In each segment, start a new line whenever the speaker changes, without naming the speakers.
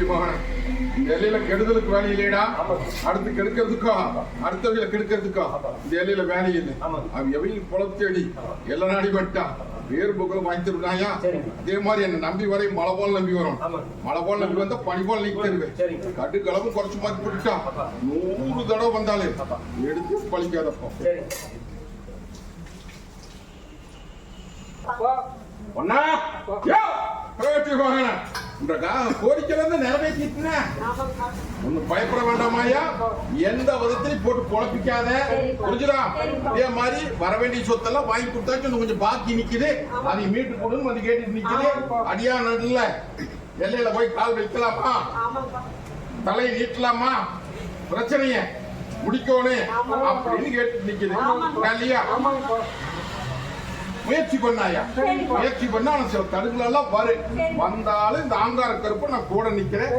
இந்த எல்லையில கெடுதலுக்கு வேலை இல்லையடா. அடுத்து கெடுக்கிறதுக்கோ? அடுத்தவங்களை கெடுக்கிறதுக்கோ? இந்த எல்லையில வேலை இல்லை. அவன் எவையும் குளத்தேடி எல்லா நாடி பட்டா வேறு புகழ் வாங்கித்திருக்காயா
சரிங்க.
அதே மாதிரி என்ன நம்பி வரை மழை போல நம்பி வரும். மழை போல நம்பி வந்தா பனி போல நிற்கிறது.
சரிங்க.
கட்டு கலவும் குறைச்சு மாத்தி போட்டுட்டா நூறு தடவை வந்தாலே எடுத்து பழிக்காதப்போ. ஒன்னா யோ பேட்டி வாங்கின இந்த கா- கோரிக்கையில இருந்து நிறைவேற்றிட்டுன. ஒன்னும் பயப்பட வேண்டாமாயா எந்த விதத்திலையும் போட்டு குழப்பிக்காத. புரிஞ்சுதா? இதே மாதிரி வர வேண்டிய சொத்தெல்லாம் வாங்கி கொடுத்தாச்சு. இன்னும் கொஞ்சம் பாக்கி நிக்குது. அதை மீட்டு கொடுன்னு வந்து கேட்டுட்டு நிக்குது. அடியா நடுல. எல்லையில போய் கால் வைக்கலாமா? தலையை நீட்டலாமா? பிரச்சனைய முடிக்கணும் அப்படின்னு கேட்டு நிக்குது. இல்லையா? முயற்சி பண்ணாயா? முயற்சி பண்ணா சில தடுகள் எல்லாம் வரு வந்தாலும் இந்த ஆங்கார கருப்பு நான் கூட நிக்கிறேன்.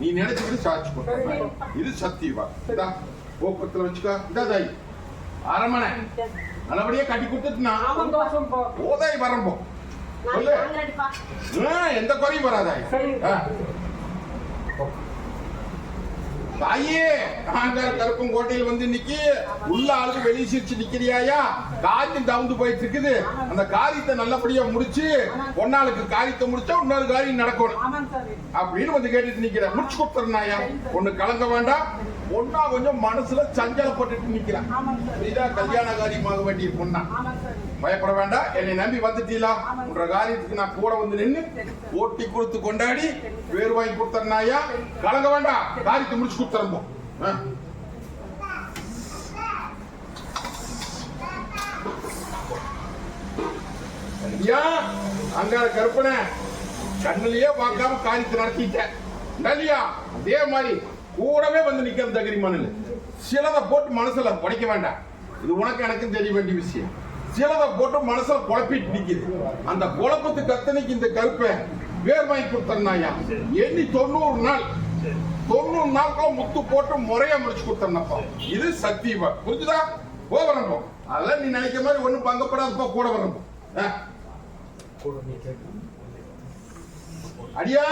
நீ நினைச்சுக்கிட்டு சாட்சி பண்ண. இது சத்தியவா? இதா போக்குவரத்துல வச்சுக்கோ. இதா தாய் அரமனை நல்லபடியா கட்டி கொடுத்துட்டுனா ஓதாய் வரம்போ. எந்த குறையும் வராதாய். தாயே ஆங்கார கருப்பும் கோட்டையில் வந்து நிக்கி உள்ள ஆளுக்கு வெளியே சிரிச்சு நிக்கிறியாயா? காரியம் தவுந்து போயிட்டு இருக்குது அந்த காரியத்தை நல்லபடியா முடிச்சு ஒன்னாளுக்கு காரியத்தை முடிச்சா இன்னொரு காரியம் நடக்கணும். அப்படின்னு வந்து கேட்டுட்டு நிக்கிறேன். முடிச்சு கொடுத்துறனாயா ஒண்ணு கலங்க வேண்டாம். ஒன்னா கொஞ்சம் மனசுல சஞ்சலப்பட்டுட்டு நிக்கிறேன். இதான் கல்யாண காரியமாக வேண்டிய பொண்ணா. பயப்பட வேண்டாம். என்னை நம்பி வந்துட்டீங்களா? உன்ற காரியத்துக்கு நான் கூட வந்து நின்னு ஓட்டி கொடுத்து கொண்டாடி பேர் வாங்கி கொடுத்தனாயா கலங்க வேண்டாம். காரியத்தை முடிச்சு கொடுத்துறோம் ஐயா அங்கார கற்பனை கண்ணுலயே பார்க்காம காரியத்தை நடத்திட்டேன். இல்லையா அதே மாதிரி கூடவே வந்து நிக்கிற தகுதி சிலதை போட்டு மனசுல உடைக்க வேண்டாம். இது உனக்கு எனக்கும் தெரிய வேண்டிய விஷயம். சிலதை போட்டு மனசுல குழப்பிட்டு நிக்குது. அந்த குழப்பத்துக்கு அத்தனைக்கு இந்த கருப்பை வேர் வாங்கி கொடுத்தனாயா எண்ணி தொண்ணூறு நாள். தொண்ணூறு நாட்களும் முத்து போட்டு முறையா முடிச்சு கொடுத்தனப்பா இது சத்தியவா புரிஞ்சுதா? போ வரம்போ. அதெல்லாம் நீ நினைக்கிற மாதிரி ஒண்ணும் பங்கப்படாதப்பா கூட வரம்போ. ஆ? அடியா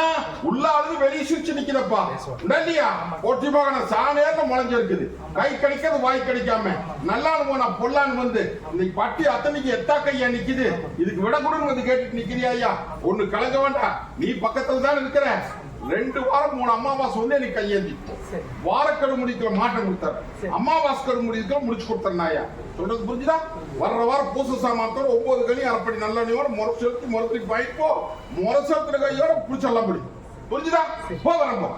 உள்ள அழுது வெளியே சிரிச்சு நிக்கிறப்பா. இல்லையா ஒட்டி மகன சாணேர்னு முளைஞ்சிருக்குது. கை கிடைக்கிறது வாய் கிடைக்காம. நல்லான்னு போனா பொல்லான்னு வந்து இன்னைக்கு பட்டி அத்தனைக்கு எத்தா கையா நிக்குது. இதுக்கு விட கொடுன்னு வந்து கேட்டுட்டு நிக்கிறியா ஐயா? ஒண்ணு கலங்க வேண்டாம். நீ பக்கத்துல தான் இருக்கிற ரெண்டு வாரம் மூணு அமாவாசை வந்து எனக்கு கையேந்தி. வாரக்கடு முடிக்கிற மாட்டம் கொடுத்தாரு. அமாவாசை கடு முடிக்கிற முடிச்சு கொடுத்தாருனாயா சொல்றது புரிஞ்சுதா? வர்ற வாரம் பூச சாமானத்தோட ஒன்பது கனி அரைப்படி நல்லெண்ணையோட முறை செலுத்தி முறத்துக்கு போயிட்டு முறை செலுத்துற கையோட பிடிச்செல்லாம் பிடிக்கும். புரிஞ்சுதா? போ வரம்போ.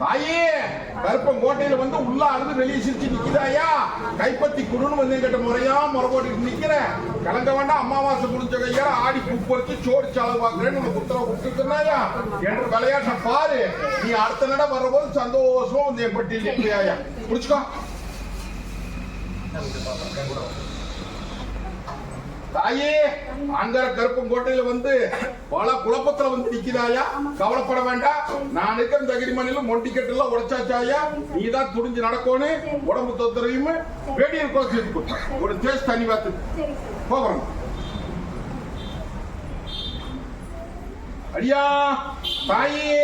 தாயே கருப்பம் கோட்டையில வந்து உள்ள அறுந்து வெளியே சிரிச்சு நிக்கிறாயா கைப்பத்தி குடுன்னு வந்து என்கிட்ட முறையா முறை நிக்கிற. கலங்க வேண்டாம் அமாவாசை முடிஞ்ச கையால ஆடி கூப்பிட்டு வச்சு சோறு சாலை பாக்குறேன்னு உனக்கு உத்தரவு கொடுத்துருந்தாயா என்று விளையாட்ட பாரு. நீ அடுத்த நட வரும்போது சந்தோஷமா வந்து என் பட்டியல் நிற்கிறாயா புடிச்சுக்கோ தாயே அங்கர கருப்பங்கோட்டையில வந்து பல குழப்பத்துல வந்து நிக்கிறாயா? கவலைப்பட வேண்டாம். நான் இருக்கிற தகிரி மண்ணில மொண்டிக்கட்டுல உடைச்சாச்சாயா? நீ தான் துணிஞ்சு நடக்கணும் உடம்பு கோல் சேர்த்து கொடுத்தேன். ஒரு தேஸ் தண்ணி வாத்து. போகிறோம் அடியா தாயே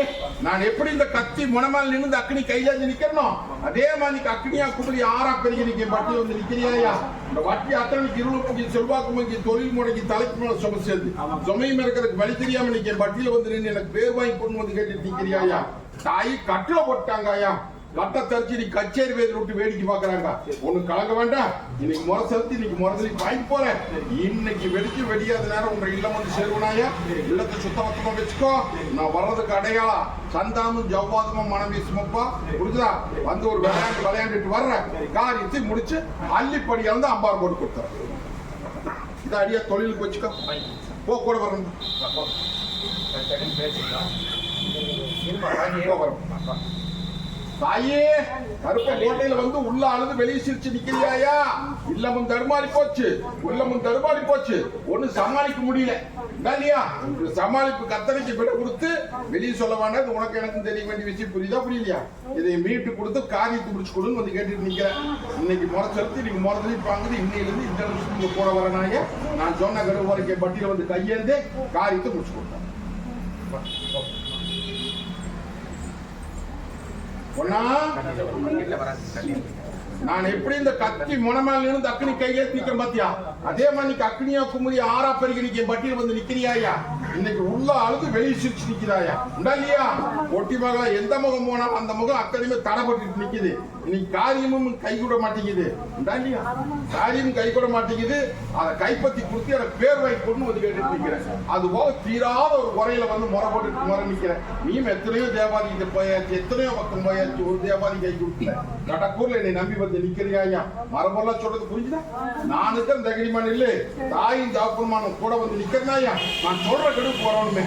நான் எப்படி இந்த கத்தி முனமால் நின்று அக்னி கையில நிக்கிறனோ அதே மாதிரி அக்னியா குமரி ஆறா பெருகி நிக்க பட்டி வந்து நிக்கிறியா இந்த வட்டி அத்தனைக்கு இருள் முங்கி செல்வாக்கு முங்கி தொழில் முடங்கி தலைக்கு மேல சும சேர்ந்து சுமையும் இருக்கிறதுக்கு வழி தெரியாம நிக்க பட்டியில வந்து நின்று எனக்கு பேர் வாங்கி கொண்டு வந்து கேட்டு நிக்கிறியா தாய் கட்டில போட்டாங்க ஐயா. கட்ட தரிச்சு நீ கச்சேரி வேதில் விட்டு வேடிக்கை பாக்குறாங்க ஒண்ணு கலங்க வேண்டாம். இன்னைக்கு முறை செலுத்தி இன்னைக்கு முறை வாங்கி போறேன். இன்னைக்கு வெடிச்சு வெடியாத நேரம் உங்க இல்லம் வந்து சேருவனாயா இல்லத்தை சுத்தமத்தமா வச்சுக்கோ. நான் வர்றதுக்கு அடையாளம் சந்தாமும் ஜவ்வாதமும் மனம் வீசுமப்பா புரிஞ்சுதா? வந்து ஒரு விளையாண்டு விளையாண்டுட்டு வர்றேன். காரியத்தை முடிச்சு அள்ளிப்படியா வந்து அம்பார் போட்டு கொடுத்தேன் இதை அடியா தொழிலுக்கு வச்சுக்கோ. போ கூட வரணும் போ வரணும் தாயே கருப்ப கோட்டையில வந்து உள்ள அழுது வெளியே சிரிச்சு நிக்கிறியாயா? இல்லமும் தருமாறி போச்சு உள்ளமும் தருமாறி போச்சு. ஒண்ணு சமாளிக்க முடியல. இல்லையா சமாளிப்பு கத்தனைக்கு விட கொடுத்து வெளியே சொல்ல வேண்டாம். உனக்கு எனக்கும் தெரிய வேண்டிய விஷயம் புரியுதா புரியலையா? இதை மீட்டு கொடுத்து காரியத்தை முடிச்சு கொடுன்னு வந்து கேட்டுட்டு நிக்கிறேன். இன்னைக்கு முறை செலுத்தி நீங்க முறை பாங்குது இன்னையிலிருந்து இந்த நிமிஷத்துக்கு போட கூட நான் சொன்ன கடுவு பட்டியல வந்து கையேந்து காரியத்தை முடிச்சு கொடுத்தேன். ஒன்னா? நான் எப்படி இந்த கத்தி முனமால இருந்து அக்னி கையெழுத்து நிக்கிறேன் பாத்தியா? அதே மாதிரி நீ அக்னியா குமுறி ஆறா பெருகி நிக்க பட்டியல் வந்து நிக்கிறியாயா? இன்னைக்கு உள்ள அழுது வெளியே சிரிச்சு நிக்கிறாயா உண்டா இல்லையா? ஒட்டி மகளா எந்த முகம் போனாலும் அந்த முகம் அக்கறையுமே தடப்பட்டு நிக்குது. இன்னைக்கு காரியமும் கை கூட மாட்டேங்குது. உண்டா இல்லையா? காரியம் கை கூட மாட்டேங்குது. அதை கைப்பத்தி கொடுத்து அதை பேர் வாங்கி கொண்டு வந்து கேட்டு நிக்கிறேன். அது போக தீராத ஒரு குறையில வந்து முறை போட்டு முறை நிக்கிறேன். நீயும் எத்தனையோ தேவாதிகிட்ட போயாச்சு எத்தனையோ பக்கம் போயாச்சு ஒரு தேவாதி கை கொடுக்கல. கடக்கூர்ல என்னை நம்பி வந்து நிக்கிறியா ஐயா? மரபெல்லாம் சொல்றது புரிஞ்சுதா? நான் இருக்கிற தகடிமான் இல்லை. தாயும் ஜாப்புமான் கூட வந்து நிக்கிறனாயா நான் சொல்ற கெடு போறவனுமே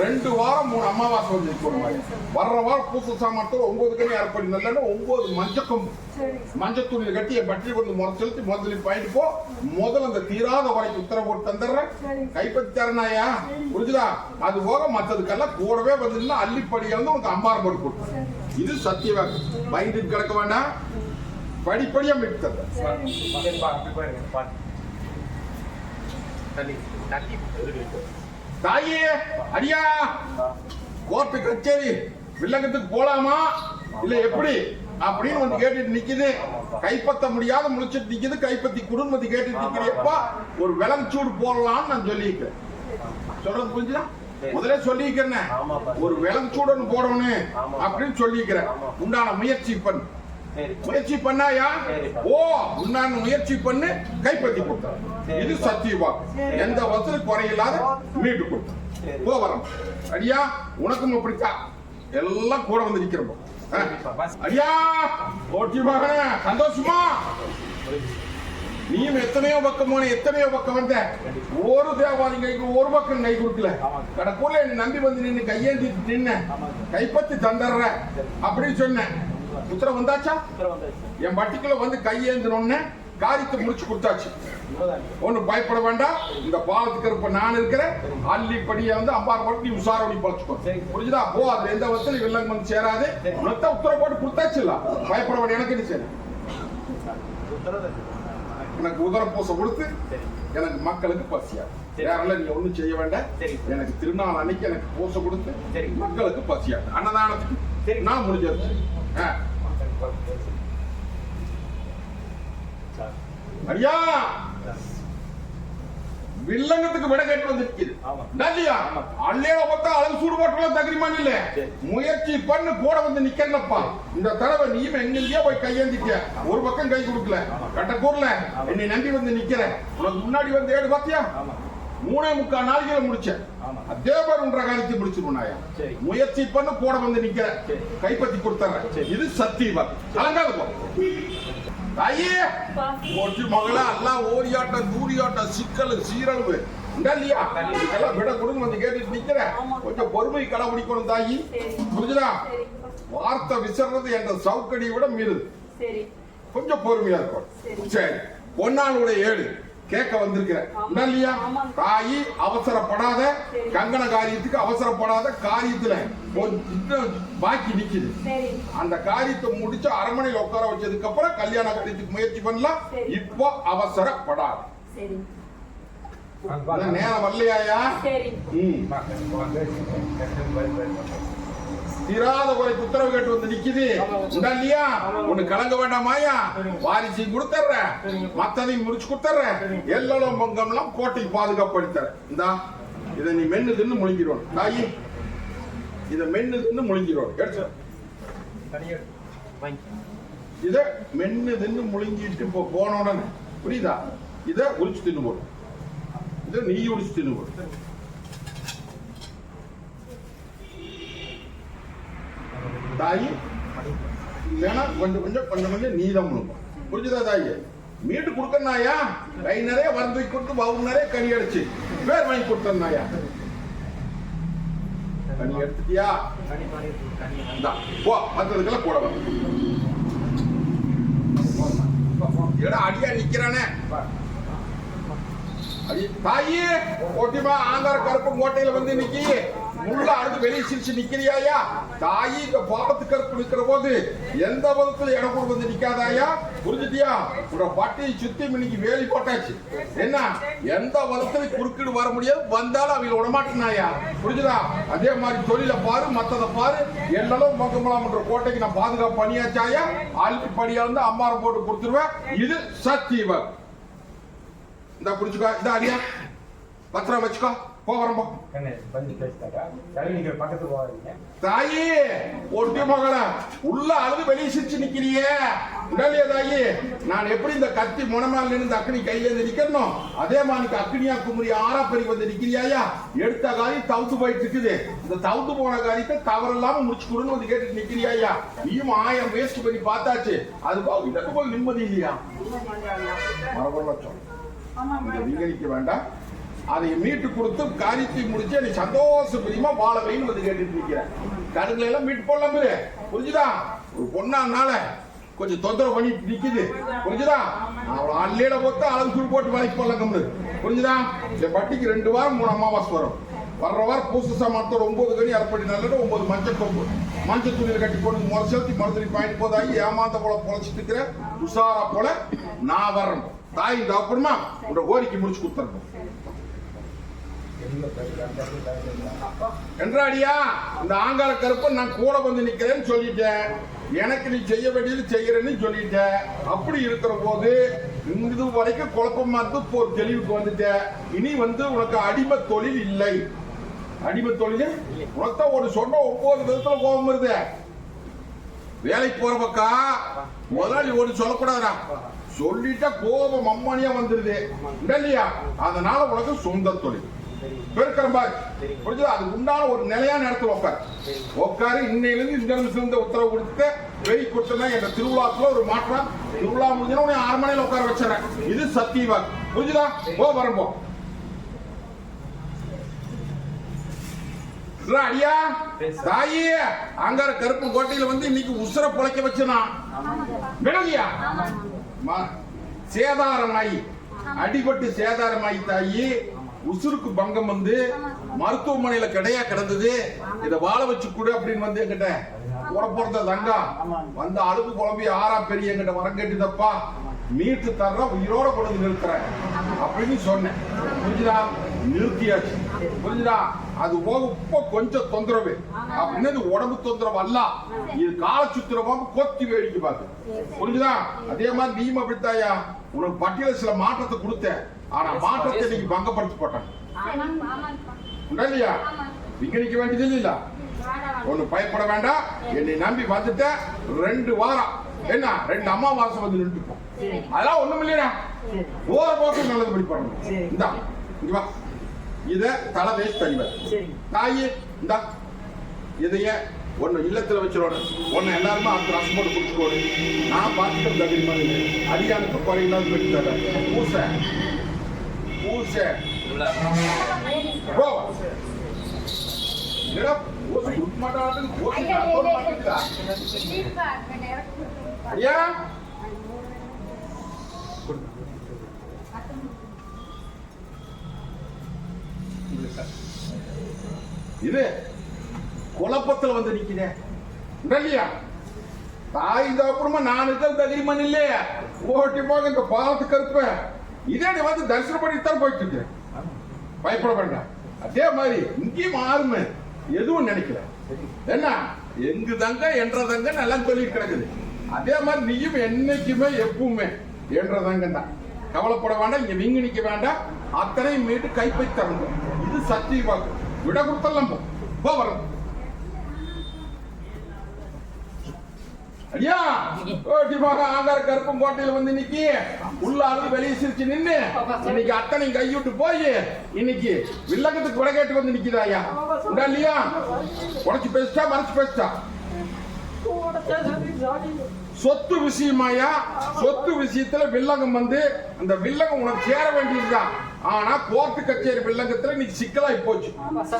ரெண்டு வாரம் மூணு அமாவாசை வந்து நிற்கணும் வர்ற வாரம் பூச சாமான் ஒன்பது கனி அரைப்படி நல்ல ஒன்பது மஞ்சக்கம். மஞ்சள் துணியில கட்டி என் பட்டி கொண்டு முறை செலுத்தி முதல்ல பாயிட்டு போ. முதல்ல அந்த தீராத வரைக்கும் உத்தரவு போட்டு தந்துடுறேன். கைப்பற்றி தரனாயா புரிஞ்சுதா? அது போக மற்றதுக்கெல்லாம் கூடவே வந்து அள்ளிப்படியா வந்து உனக்கு அம்பாரம் போட்டு கொடுத்து இது சத்தியவாக்கு. பயந்துட்டு கிடக்க வேண்டாம். படிப்படியா மீட்டு தர்றேன் தாயே அடியா. கோர்ட்டு கச்சேரி வில்லங்கத்துக்கு போலாமா? இல்ல எப்படி? அப்படின்னு வந்து கேட்டுட்டு நிக்குது. கைப்பத்த முடியாத முழிச்சிட்டு நிக்குது. கைப்பத்தி குடும்பத்தை கேட்டுட்டு நிக்கிறப்பா ஒரு விலங்குச்சூடு போடலாம்னு நான் சொல்லியிருக்கேன். சொல்றது புரிஞ்சுதா? முதல்ல சொல்லியிருக்கிறேன் ஒரு விலங்குச்சூடுன்னு போடணும் அப்படின்னு சொல்லியிருக்கிறேன். உண்டான முயற்சி பண்ணு முயற்சி பண்ணாயா? ஓ உன்னான முயற்சி பண்ணு கைப்பற்றி கொடுத்தார் இது சத்தியவாக்கு எந்த வசதி குறையில்லாத மீட்டு கொடுத்தார் போ வரோம். அடியா உனக்கும் அப்படித்தான். எல்லாம் கூட வந்து நிக்கிறோம். அடியா ஓட்டி மகனே சந்தோஷமா? நீயும் எத்தனையோ பக்கம் போன எத்தனையோ பக்கம் வந்த. ஒரு தேவாதி கைக்கு ஒரு பக்கம் கை கொடுக்கல. கடற்கூர்ல நம்பி வந்து நின்னு கையேந்தி நின்ன. கைப்பத்தி தந்துடுற அப்படின்னு சொன்னேன். உத்தரவு வந்தாச்சா? என் பட்டிக்குள்ள வந்து கையேந்தினோன்னு காரியத்தை முடிச்சு கொடுத்தாச்சு. ஒண்ணு பயப்பட வேண்டாம். இந்த பாலத்துக்கு இருப்ப நான் இருக்கிறேன். அள்ளி படியை வந்து அம்பாறு போட்டு நீ உஷாரோடி பழச்சுக்கோ. புரிஞ்சுதா? போ அதுல எந்த வசதி வில்லங்க வந்து சேராது. மொத்த உத்தரவு போட்டு கொடுத்தாச்சுல்ல? பயப்பட வேண்டிய எனக்கு என்ன சரி எனக்கு உதர பூசை கொடுத்து எனக்கு மக்களுக்கு பசியா வேறெல்லாம் நீ ஒண்ணும் செய்ய வேண்டாம். எனக்கு திருநாள் அன்னைக்கு எனக்கு பூசை கொடுத்து மக்களுக்கு பசியா அன்னதானத்துக்கு நான் முடிஞ்சது. ஐயா! வில்லங்கத்துக்கு விட கேட்டு வந்து நிக்குது இல்லையா? அள்ளையில பார்த்தா அளவு சூடு போட்டலாம் தகுதிமான் இல்ல முயற்சி பண்ணு கூட வந்து நிக்கிறனப்பா இந்த தடவை நீயும் எங்கெங்கயோ போய் கையேந்திக்க. ஒரு பக்கம் கை கொடுக்கல. கட்டக்கூர்ல என்னை நம்பி வந்து நிக்கிற உனக்கு முன்னாடி வந்து ஏடு பாத்தியா? மூணே முக்கால் நாளைக்கு முடிச்சேன். மாதிரி ஒன்றரை காலத்தை முடிச்சிருவாயா முயற்சி பண்ணு கூட வந்து நிக்கிற கைப்பத்தி கொடுத்துறேன். இது சத்தியமா? கலங்காது போ. தாயே ஒட்டி மகளா எல்லாம் ஓரியாட்டம் தூரியாட்டம் சிக்கல் சீரழிவு. இல்லையா? விட கொடுங்க வந்து கேட்டுட்டு நிக்கிறேன். கொஞ்சம் பொறுமை கடைபிடிக்கணும் தாயி. புரிஞ்சுதா? வார்த்தை விசறது என்ற சவுக்கடியை விட மீறுது. கொஞ்சம் பொறுமையா இருக்கும் சரி. பொன்னாளுடைய ஏழு. கேட்க வந்திருக்கிறேன். உண்டா இல்லையா? தாயி அவசரப்படாத கங்கண காரியத்துக்கு அவசரப்படாத காரியத்துல பாக்கி நிக்குது. அந்த காரியத்தை முடிச்சு அரண்மனையில் உட்கார வச்சதுக்கு அப்புறம் கல்யாண காரியத்துக்கு முயற்சி பண்ணலாம். இப்போ அவசரப்படாது. நேரம் வரலையாயா?
சரி.
ம். தீராத குறைக்கு உத்தரவு கேட்டு வந்து நிக்குது. இல்லையா ஒண்ணு கலங்க வேண்டாமாயா வாரிசையும் கொடுத்துட்றேன் மத்ததையும் முடிச்சு கொடுத்துட்றேன் எல்லாம் பொங்கம்லாம் கோட்டைக்கு பாதுகாப்படுத்துறேன் இந்தா இதை நீ மென்னு தின்னு முழுங்கிடுவோம் தாயி இதை மென்னு தின்னு முழுங்கிடுவோம் எடுத்து. இத மென்னு தின்னு முழுங்கிட்டு இப்போ போன உடனே. புரியுதா? இத உரிச்சு தின்னு போடும் இத நீ உரிச்சு தின்னு போடும் தாயி? இல்லைன்னா கொஞ்சம் கொஞ்சம் கொஞ்சம் கொஞ்சம் நீதம் புரிஞ்சுதா தாயி? மீட்டு கொடுக்கணாயா கை நிறைய வந்து கொடுத்து பவுன் நிறைய கனி அடிச்சு. பேர் வாங்கி கொடுத்தனாயா கனி எடுத்துட்டியா? போ மற்றதுக்கெல்லாம் கூட வா. எடா அடியா நிக்கிறானே. அடி தாயி ஒட்டிமா ஆந்தார கருப்பு கோட்டையில வந்து நிக்கி. முள்ள அழுது வெளியே சிரிச்சு நிக்கிறியாயா? தாயி இந்த பாடத்து நிக்கிற போது எந்த விதத்துல இடம் கூட வந்து நிக்காதாயா? புரிஞ்சுட்டியா? உன்னோட பட்டியை சுத்தி இன்னைக்கு வேலி போட்டாச்சு. என்ன? எந்த விதத்துல குறுக்கிடு வர முடியாது வந்தாலும் அவங்க விடமாட்டினாயா புரிஞ்சுதா? அதே மாதிரி தொழில பாரு மத்தத பாரு. எல்லாம் மொக்கமலாம்ன்ற கோட்டைக்கு நான் பாதுகாப்பு பண்ணியாச்சாயா அழுத்தி படியா வந்து அம்மாரை போட்டு கொடுத்துருவேன். இது சத்தியவன் இந்த புடிச்சுக்கோ இந்த அடியா. பத்திரம் வச்சுக்கோ. போ வரம்போ
கண்ணே வந்து பேசிட்டாக்கா? சரி நீங்க பக்கத்து போகாதீங்க.
தாயி ஒட்டி மகள உள்ள அழுது வெளியே சிரிச்சு நிக்கிறியே. உடலையே தாயி நான் எப்படி இந்த கத்தி முனமால நின்று அக்னி கையில இருந்து நிக்கணும்? அதே மாதிரி அக்னியா குமரி ஆறா பெருகி வந்து நிக்கிறியாயா? எடுத்த காரி தவுத்து போயிட்டு இருக்குது. இந்த தவுத்து போன காரியத்தை தவறில்லாம முடிச்சு கொடுன்னு வந்து கேட்டுட்டு நிக்கிறியாயா? நீயும் ஆயிரம் வேஸ்ட் பண்ணி பார்த்தாச்சு. அது இதற்கு போய் நிம்மதி இல்லையா? லட்சம் வேண்டாம். அதை மீட்டு கொடுத்து காரியத்தை முடிச்சு நீ சந்தோஷ பிரியமா வாழ வைன்னு வந்து கேட்டுட்டு இருக்கிறேன் கருங்களை எல்லாம் மீட்டு போடலாம் பேரு புரிஞ்சுதா? ஒரு பொண்ணானால கொஞ்சம் தொந்தரவு பண்ணி நிக்குது. புரிஞ்சுதா? அவளை அள்ளியிட போட்டு அளவு சுடு போட்டு வேலைக்கு போடலாம் கம்மு புரிஞ்சுதா? இந்த பட்டிக்கு ரெண்டு வாரம் மூணு அமாவாசை வரும். வர்ற வாரம் பூச சாமானத்தோட ஒன்பது கணி அரைப்படி நல்லது ஒன்பது மஞ்சள் கொம்பு. மஞ்சள் துணியில் கட்டி போட்டு முறை செலுத்தி மறுதலி பாயிண்ட் போதாகி ஏமாந்த போல பொழைச்சிட்டு இருக்கிற உஷாரா போல நான் வரணும் தாய் இந்த அப்புறமா உன்னோட கோரிக்கை முடிச்சு
கொடுத்துருக்கோம்
என்றாடியா இந்த ஆங்கார கருப்பன் நான் கூட வந்து நிக்கிறேன்னு சொல்லிட்டேன். எனக்கு நீ செய்ய வேண்டியது செய்யறேன்னு சொல்லிட்டேன். அப்படி இருக்கிற போது இது வரைக்கும் குழப்பமா இருந்து ஒரு தெளிவுக்கு வந்துட்ட இனி வந்து உனக்கு அடிமை தொழில் இல்லை. அடிமை தொழில் உனக்கு ஒரு சொன்ன ஒவ்வொரு விதத்துல கோபம் வருது. வேலைக்கு போற பக்கா முதலாளி ஒரு சொல்லக்கூடாதா சொல்லிட்டா கோபம் அம்மானியா வந்துருது. இல்லையா? அதனால உனக்கு சொந்த தொழில். புரிஞ்சுதா? அது உண்டான ஒரு நிலையான இடத்துல உட்கார். உட்காரு இன்னையிலிருந்து இந்த நிமிஷம் உத்தரவு கொடுத்து வெய் கொடுத்தனா என்ற திருவிழாக்குள்ள ஒரு மாற்றம். திருவிழா முடிஞ்சா உன்னை ஆறு மணியில உட்கார வச்சுறேன் இது சத்தியவா புரிஞ்சுதா? போ வரம்போ அடியா? தாயி அங்கார கருப்பு கோட்டையில வந்து இன்னைக்கு உசுர புழைக்க வச்சுனா. விடலையா சேதாரமாயி. அடிபட்டு சேதாரமாயி தாயி. உசுருக்கு பங்கம் வந்து மருத்துவமனையில கிடையா கிடந்தது. இத வாழ வச்சு கொடு அப்படின்னு வந்து என்கிட்ட கூட போறத தங்கா. வந்து அழுது குழம்பி ஆறா பெரிய என்கிட்ட வரம் கேட்டுதப்பா? மீட்டு தர்ற உயிரோட கொண்டு நிறுத்துறேன் அப்படின்னு சொன்னேன். புரிஞ்சுதா? நிறுத்தியாச்சு. புரிஞ்சுதா? அது போக இப்போ கொஞ்சம் தொந்தரவு. அப்படின்னு உடம்பு தொந்தரவு அல்ல? இது கால சுத்திரமா கொத்தி வேடிக்கை பார்த்து புரிஞ்சுதா? அதே மாதிரி நீயும் அப்படித்தாயா? உனக்கு பட்டியல சில மாற்றத்தை கொடுத்தேன். ஆனா மாற்றத்தை நீங்க பங்கப்படுத்தி போட்டாங்க உண்டா இல்லையா? விக்கணிக்க வேண்டியது இல்ல. ஒண்ணு பயப்பட வேண்டாம். என்னை நம்பி வந்துட்ட ரெண்டு வாரம். என்ன? ரெண்டு அம்மாவாசை வந்து நின்றுப்போம் அதெல்லாம் ஒண்ணும் இல்லையா ஓர போக்கு நல்லது படி பண்ணணும். இந்தா இங்க வா. இத தலை வேஸ்ட் தனிவர் தாயி இந்தா. இதைய ஒண்ணு இல்லத்துல வச்சிடணும் ஒண்ணு எல்லாருமே அந்த ரசம் போட்டு குடிச்சுக்கோடு நான் பார்த்துட்டு தகுதி மாதிரி அடியானுக்கு குறையில்லாத பெற்று தரேன் பூச. பூச. போ. இது குழப்பத்துல வந்து நிக்கிறேன் இல்லையா? தாய் இந்த அப்புறமா நான் இருக்கிற தகிரிமன் இல்லையா? ஓட்டி போக இந்த பாலத்து கருப்ப. இதே நீ வந்து தரிசனம் பண்ணித்தான் தான் போயிட்டு இருக்கேன் பயப்பட வேண்டாம். அதே மாதிரி இங்கேயும் ஆறுமே எதுவும் நினைக்கல. என்ன? எங்கு தங்க என்ற தங்க நல்லா சொல்லிட்டு கிடக்குது. அதே மாதிரி நீயும் என்னைக்குமே எப்பவுமே என்ற தங்க தான். கவலைப்பட வேண்டாம் இங்க விங்கு நிக்க வேண்டாம். அத்தனையும் மீட்டு கைப்பை தரணும். இது சத்தியமாக்கும் விட கொடுத்தலாம் போ. போ வரும் ஐயா ஓட்டிமாக ஆங்கார கருப்பம் கோட்டையில வந்து இன்னைக்கு உள்ள அழுது வெளியே சிரிச்சு நின்னு இன்னைக்கு அத்தனை கைவிட்டு போய் இன்னைக்கு வில்லகத்துக்கு விட கேட்டு வந்து நிக்குதா ஐயா. உண்டா இல்லையா? உடச்சு பேசிட்டா மறைச்சு பேசிட்டா. சொத்து விஷயமாயா சொத்து விஷயத்துல வில்லகம் வந்து அந்த வில்லகம் உனக்கு சேர வேண்டியதுதான். ஆனா கோர்ட்டு கச்சேரி வில்லங்கத்துல இன்னைக்கு சிக்கலாகி போச்சு.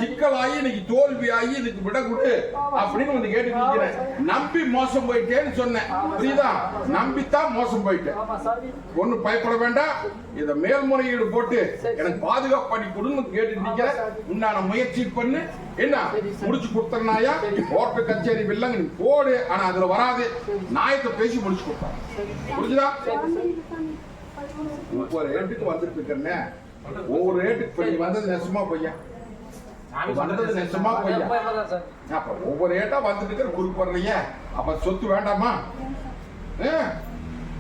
சிக்கலாகி இன்னைக்கு தோல்வியாகி இதுக்கு விட கொடு அப்படின்னு வந்து கேட்டு நிக்கிறேன் நம்பி மோசம் போயிட்டேன்னு சொன்னேன். புரியுதா? நம்பித்தான் மோசம் போயிட்டேன். ஒண்ணும் பயப்பட வேண்டாம். இத மேல்முறையீடு போட்டு எனக்கு பாதுகாப்பு பண்ணி கொடுன்னு கேட்டு நிக்கிறேன். உண்டான முயற்சி பண்ணு. என்ன? முடிச்சு கொடுத்தனாயா கோர்ட்டு கச்சேரி வில்லங்க நீ போடு. ஆனா அதுல வராது. நாயத்தை பேசி முடிச்சு கொடுத்தாங்க புரிஞ்சுதா? ஒவ்வொரு ரேட்டுக்கு வந்துட்டு இருக்கேன்னு ஒவ்வொரு ரேட்டுக்கு இப்ப நீ வந்தது நெசமா பொய்யா. வந்தது நெசமா
சார்.
அப்ப ஒவ்வொரு ஏட்டா வந்துட்டு இருக்கிற குறுக்கு வரலையே அப்ப சொத்து வேண்டாமா?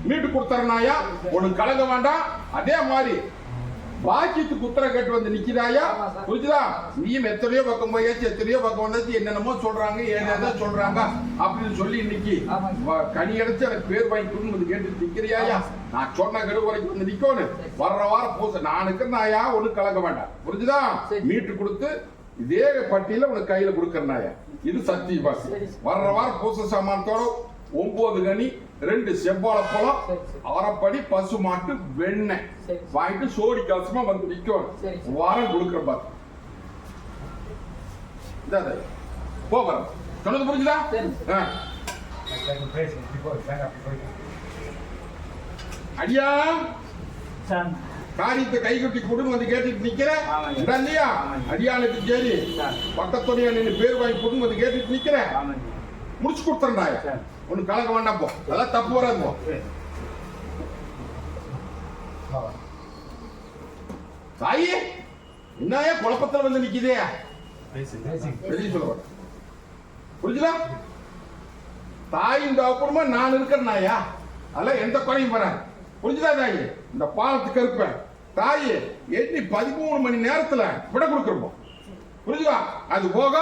மீட்டு கொடுத்தறனாயா உனக்கு கலங்க வேண்டாம். அதே மாதிரி பாக்கிக்கு குத்தரை கட்டு வந்து நிக்கிறாயா? புரிஞ்சுதா? நீயும் எத்தனையோ பக்கம் போயாச்சு எத்தனையோ பக்கம் வந்தாச்சு என்னென்னமோ சொல்றாங்க ஏதேதோ சொல்றாங்க அப்படின்னு சொல்லி இன்னைக்கு கனி அடைச்சு எனக்கு பேர் வாங்கி கொடுன்னு கேட்டு நிக்கிறியாயா நான் சொன்ன கெடு வரைக்கும் வந்து நிக்கணும் வர்ற வாரம் பூச நான் இருக்கிறனாயா ஒண்ணு கலங்க வேண்டாம். புரிஞ்சுதா? மீட்டு கொடுத்து இதே பட்டியல உனக்கு கையில கொடுக்கறனாயா இது சத்திய பாசி வர்ற வாரம் பூச சாமானத்தோட ஒன்பது கனி ரெண்டு செவ்வாழை பழம் அரைப்படி பசு மாட்டு வெண்ணெய். வாங்கிட்டு சோடி கலசமா வந்து
சரி.
வாரம் கொடுக்குற பாத்து இந்தா இந்தா. போ வரோம் சொன்னது புரிஞ்சுதா? அடியா? காரியத்தை கைகட்டி கொடுன்னு வந்து கேட்டுட்டு நிக்கிற? இல்லையா. அடியானுக்கு சரி. பக்கத்துடைய பேர் வாங்கி கொடுன்னு வந்து கேட்டுட்டு நிக்கிற?
ஆமாங்க.
முடிச்சு கொடுத்துறேன்டாயா. ஒண்ணு கலக்க வேண்டாம் போ. அதெல்லாம் தப்பு வராது போ. தாயி என்னையா குழப்பத்துல வந்து நிக்குதே?
பேசு பேசு
வெளியே சொல்ல. புரிஞ்சுதா? தாயும் தகப்பனுமா நான் இருக்கிறனாயா அதெல்லாம் எந்த குறையும் வராது. புரிஞ்சுதா தாயி? இந்த பாலத்துக்கு இருப்பேன் தாயி எண்ணி பதிமூணு மணி நேரத்துல விட கொடுக்குறோம் புரிஞ்சுதா? அது போக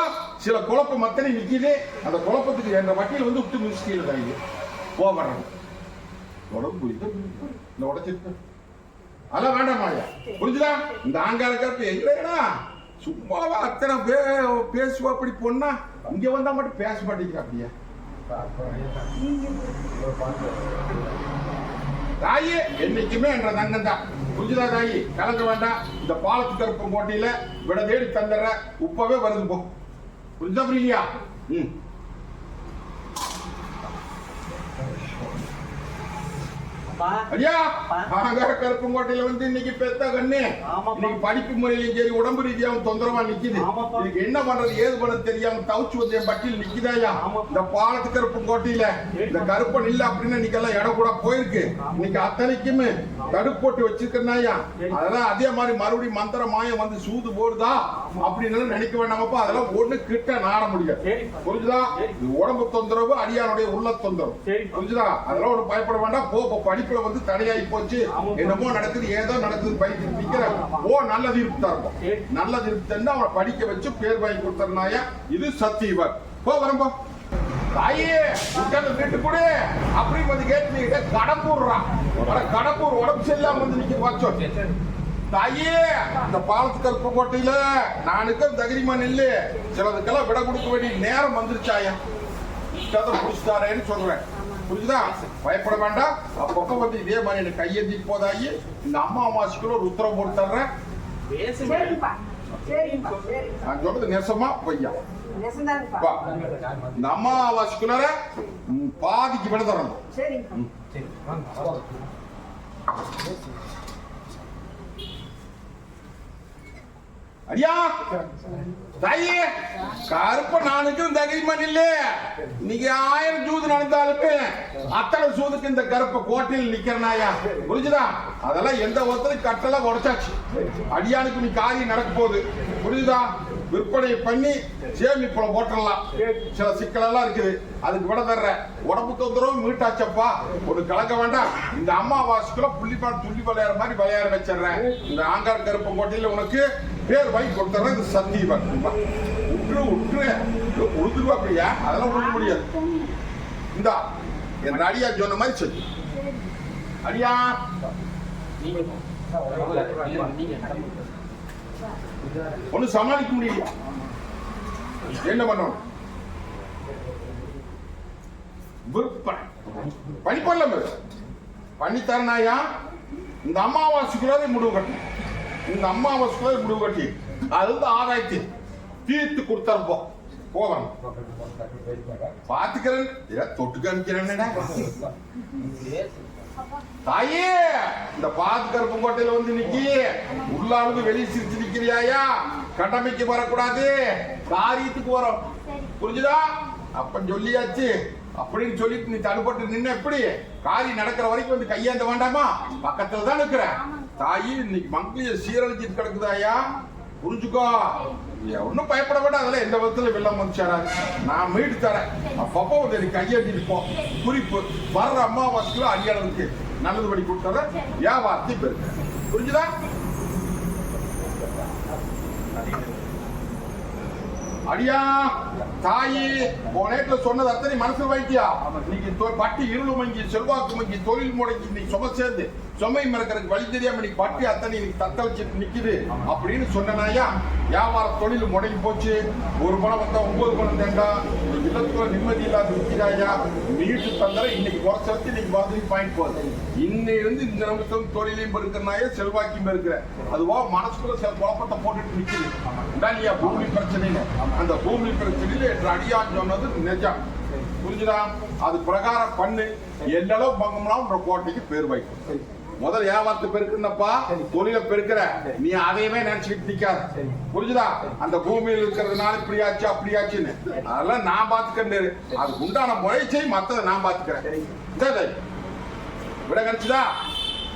சில குழப்பம் மத்தனை நிற்கிது அந்த குழப்பத்துக்கு என்ற வட்டியில் வந்து விட்டு மிஸ்கீழ தாயி போவர்றேன் உடம்பு புரியுது இந்த உடச்சிருக்கு. அதெல்லாம் வேண்டாமாயா புரிஞ்சுதா? இந்த ஆங்கார கருப்பு எங்கடா? சும்மாவா அத்தனை பே பேசுவா அப்படி பொண்ணா? இங்க வந்தா மட்டும் பேச மாட்டேங்கிற அப்படியா. தாயே என்னைக்குமே என்ற தங்கம் தான் புரிஞ்சுதா தாயி கலங்க வேண்டாம் இந்த பாலத்து தரப்பு போட்டியில விட தேடி தந்துடுற உப்பவே வருது போ புரிஞ்சா புரியலையா ம். ஐயா ஆகார கருப்பங்கோட்டையில வந்து இன்னைக்கு பெத்த கண்ணு.
ஆமாப்பா.
இன்னைக்கு படிப்பு முறையிலும் சரி உடம்பு ரீதியாவும் தொந்தரவா நிக்குது. இதுக்கு என்ன பண்றது? ஏது பண்ணது தெரியாம தவிச்சு வந்து என் பட்டியல் நிக்குதாயா
ஆமாப்பா.
இந்த பாலத்து கருப்பங்கோட்டையில இந்த கருப்பன் இல்ல அப்படின்னு இன்னைக்கு எல்லாம் இடம் கூட போயிருக்கு. இன்னைக்கு அத்தனைக்குமே தடுப்பு போட்டு வச்சிருக்கனாயா அதெல்லாம் அதே மாதிரி மறுபடியும் மந்திர மாயம் வந்து சூது போடுதா? அப்படின்னு நினைக்க வேண்டாமப்பா அதெல்லாம் ஒண்ணு கிட்ட நாட
சரிப்பா.
புரிஞ்சுதா? உடம்பு தொந்தரவு அடியானுடைய உள்ள தொந்தரவு.
சரிப்பா.
புரிஞ்சுதா? அதெல்லாம் ஒண்ணு பயப்பட வேண்டாம். போ போ படிப்புல வந்து தடையாகி போச்சு. என்னமோ நடக்குது ஏதோ நடக்குது பயிற்சி நிக்கிற ஓ நல்ல தீர்ப்பு தரப்போம் நல்ல தீர்ப்பு தந்து அவனை படிக்க வச்சு பேர் வாங்கி கொடுத்தனாயா இது சத்தியவர் போ வரம்போ தாயே உட்கார்ந்து வீட்டு கூட. அப்படி வந்து கேட்டு கடம்பூர்றான் கடம்பூர்ரா. கடம்பூர் உடம்பு சரியில்லாம வந்து நிக்க பார்த்தோம் தாயே இந்த பாலத்து கருப்பு கோட்டையில நானுக்கு தகிரிமா நில்லு சிலதுக்கெல்லாம் விட கொடுக்க வேண்டிய நேரம் வந்துருச்சாயா? கதை சொல்றேன். புரிஞ்சுதா? பயப்பட வேண்டாம். அப்பப்ப வந்து இதே மாதிரி எனக்கு கையெழுத்தி போதாயி இந்த அம்மா மாசுக்குள்ள ஒரு உத்தரவு போட்டு தர்றேன். நான் சொல்றது நெசமா? பொய்யா. இந்த அம்மாவாசைக்குள்ளார ம், பாதிக்கு விட தரணும்.
அடியா.
சரி
தாயே கருப்ப நானுக்கு தகிரிமா இல்ல. இன்னைக்கு ஆயிரம் சூது நடந்தாலுமே அத்தனை சூதுக்கு இந்த கருப்ப கோட்டையில் நிக்கிறனாயா புரிஞ்சுதா? அதெல்லாம் எந்த ஒருத்தரும் கட்டெல்லாம் உடைச்சாச்சு. அடியானுக்கு நீ காரியம் நடக்க போகுது. புரிஞ்சுதா? விற்பனை பண்ணி சேமிப்புல போட்டுடலாம் சில சிக்கலெல்லாம் இருக்குது. அதுக்கு விட தர்ற உடம்பு தொந்தரவு மீட்டாச்சப்பா. ஒரு கலக்க வேண்டாம். இந்த அம்மாவாசுக்குள்ள புள்ளிப்பாடு துள்ளி விளையாடுற மாதிரி விளையாட வச்சிடுறேன். இந்த ஆங்கார் கருப்பம் கோட்டையில உனக்கு பேர் வாங்கி கொடுத்துறேன் இது சந்தீபன். உற்று உற்று. உழுதுருவா அப்படியா? அதெல்லாம் உழுக முடியாது. இந்தா. என் அடியா சொன்ன மாதிரி சொல்லு அடியா. ஒன்னும் சமாளிக்க முடியல என்ன பண்ணணும்? விற்பனை. பண்ணி பண்ணல பண்ணித்தரனாயா இந்த அமாவாசைக்குள்ளார முடிவு கட்டணும். இந்த அம்மாவாசைக்குள்ள முடிவு கட்டி அது வந்து ஆராய்ச்சி தீர்த்து கொடுத்தருப்போம் போகணும். பாத்துக்கிறேன் தொட்டு காமிக்கிறேன்டா தாயே இந்த பாத்து கருப்பங்கோட்டையில வந்து நிக்கி. உள்ளாளுக்கு வெளியே சிரிச்சு நிக்கிறியாயா? கடமைக்கு வரக்கூடாது. காரியத்துக்கு வரோம். புரிஞ்சுதா? அப்ப சொல்லியாச்சு. அப்படின்னு சொல்லிட்டு நீ தடுப்பட்டு நின்ன எப்படி? காரியம் நடக்கிற வரைக்கும் வந்து கையேந்த வேண்டாமா? பக்கத்துல தான் இருக்கிற தாயி இன்னைக்கு மங்கிலிய சீரழிச்சிட்டு கிடக்குதாயா? புரிஞ்சுக்கோ. ஒன்றும் பயப்பட வேண்டாம். அதெல்லாம் எந்த விதத்துல வெள்ளம் வந்துச்சாராது நான் மீட்டு தரேன். அப்பப்போ வந்து எனக்கு கையெழுத்திட்டு இருப்போம் குறிப்பு. வர்ற அம்மாவாசைக்குள்ள அடியாளருக்கு நல்லது படி கொடுத்துறேன் வியாபாரத்தை பெருங்க புரிஞ்சுதா? அடியா தாயி உன் நேரத்தில் சொன்னது அத்தனை மனசுல வைத்தியா? இன்னைக்கு பட்டி இருளு மங்கி செல்வாக்கு மங்கி தொழில் முடங்கி இன்னைக்கு சும சேர்ந்து சுமை மறக்கிறதுக்கு வழி தெரியாம இன்னைக்கு பட்டி அத்தனை இன்னைக்கு வச்சுட்டு நிக்குது அப்படின்னு சொன்னனாயா? வியாபார தொழில் முடங்கி போச்சு. ஒரு பணம் வந்தா ஒன்பது பணம் தேண்டா. இன்னைக்கு இல்லத்துல நிம்மதி இல்லாத இருக்கிறாயா மீட்டு தந்தர இன்னைக்கு குறைச்சி இன்னைக்கு மாதிரி பாயிண்ட் போகுது. இன்னிலிருந்து இந்த நிமிஷம் தொழிலையும் இருக்கிறனாயே செல்வாக்கியும் இருக்கிற அதுவா மனசுக்குள்ள சில குழப்பத்தை போட்டுட்டு நிக்குது. பூமி பிரச்சனைன்னு அந்த பூமி பிரச்சனையில என்று அடியான் சொன்னது நிஜம். புரிஞ்சுதா? அது பிரகாரம் பண்ணு. எல்லளவு பங்கம்லாம் உன்ற கோட்டைக்கு பேர் வைக்கும். முதல் வியாபாரத்தை பெருக்குனப்பா தொழில பெருக்கிற. நீ அதையவே நினைச்சுக்கிட்டு நிக்காத. புரிஞ்சுதா? அந்த பூமியில் இருக்கிறதுனால இப்படியாச்சு அப்படியாச்சுன்னு அதெல்லாம் நான் பாத்துக்கிறேன் அதுக்கு உண்டான முயற்சியை மத்ததை நான் பாத்துக்கிறேன் சரி. விட கிடைச்சுதா?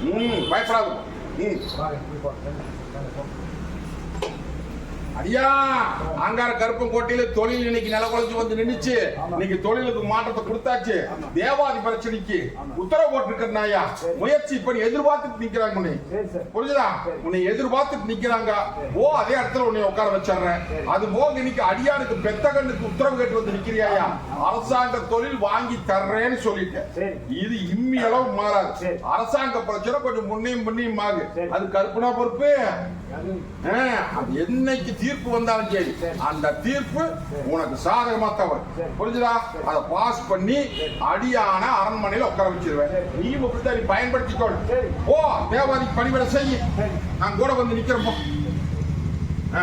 ம் பயப்படாது. ம். ஐயா அங்கார கருப்பம் கோட்டையில தொழில் இன்னைக்கு நிலக்குலைஞ்சு வந்து நின்னுச்சு. இன்னைக்கு தொழிலுக்கு மாற்றத்தை கொடுத்தாச்சு. தேவாதி பிரச்சனைக்கு உத்தரவு போட்டிருக்கிறேன் ஐயா. முயற்சி இப்ப நீ எதிர்பார்த்துட்டு நிக்கிறாங்க உன்னை. புரிஞ்சுதா? உன்னை எதிர்பார்த்துட்டு நிக்கிறாங்க. ஓ அதே இடத்துல உன்னை உட்கார வச்சிடுறேன். அது போக இன்னைக்கு அடியானுக்கு பெத்த கண்ணுக்கு உத்தரவு கேட்டு வந்து நிக்கிறியாயா அரசாங்க தொழில் வாங்கி தர்றேன்னு சொல்லிட்டேன். இது இம்மி அளவு மாறாது. அரசாங்க பிரச்சனை கொஞ்சம் முன்னையும் முன்னையும் மாறு அது கற்பனா பொறுப்பு
அது
ஆ, அது என்னைக்கு தீர்ப்பு வந்தாலும் சரி. அந்த தீர்ப்பு உனக்கு சாதகமா தவறு புரிஞ்சுதா? அதை பாஸ் பண்ணி அடியான அரண்மனையில உட்கார வச்சிருவேன். நீ இப்படித்தான் நீ
சரி.
ஓ தேவாதிக்கு பணிவிட செய்ய நான் கூட வந்து நிக்கிறப்போ ஆ.